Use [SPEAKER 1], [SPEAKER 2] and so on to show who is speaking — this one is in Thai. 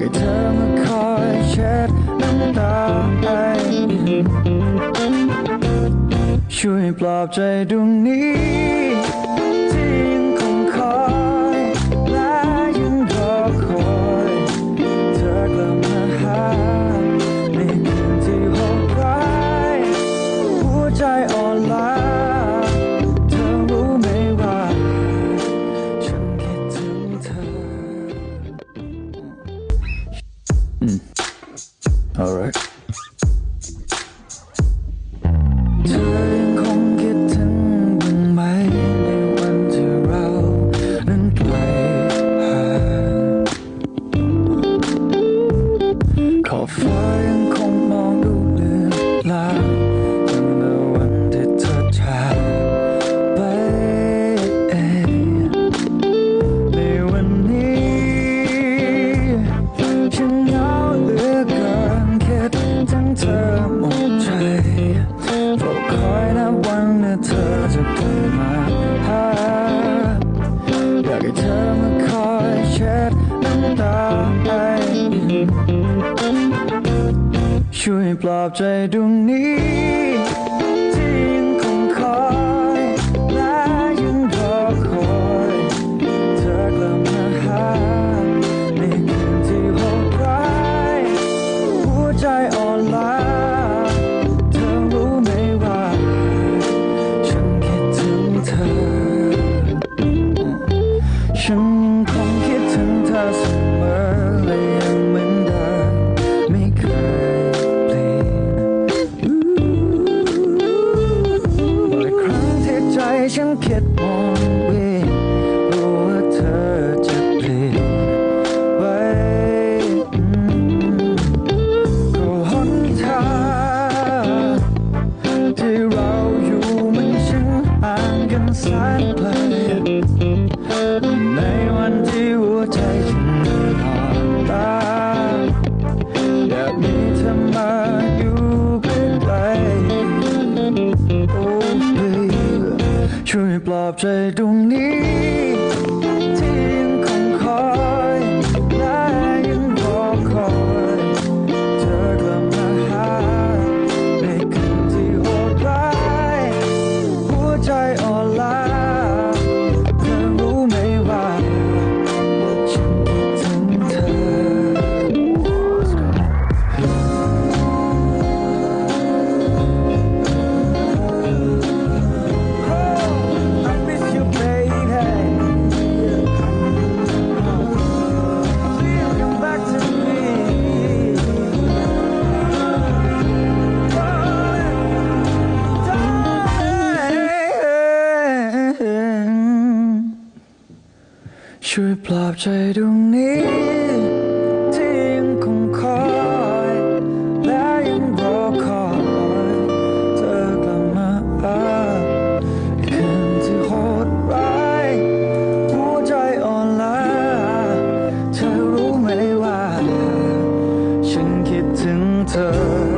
[SPEAKER 1] ให้เธอมาคอยเช็ดน้ำตาให้ช่วยปลอบใจดวงนี้ Mm. All right. เกิมาหาอยากให้เธอมาคอยเช็ดน้ำตาให้ช่วยปลอบใจดวงนี้ ฉันคิดมองวีรู้ว่าเธอจะเปลี่ยนไปก็หนทางที่เราอยู่มันช่างห่างกันแสนไกล ช่วยปลอบใจตรงนี้ ช่วยปลอบใจดวงนี้ ที่ยังคงคอยและยังรอคอยเธอกลับมาคืนที่โหดร้ายหัวใจอ่อนล้าเธอรู้ไหมว่า ฉันคิดถึงเธอ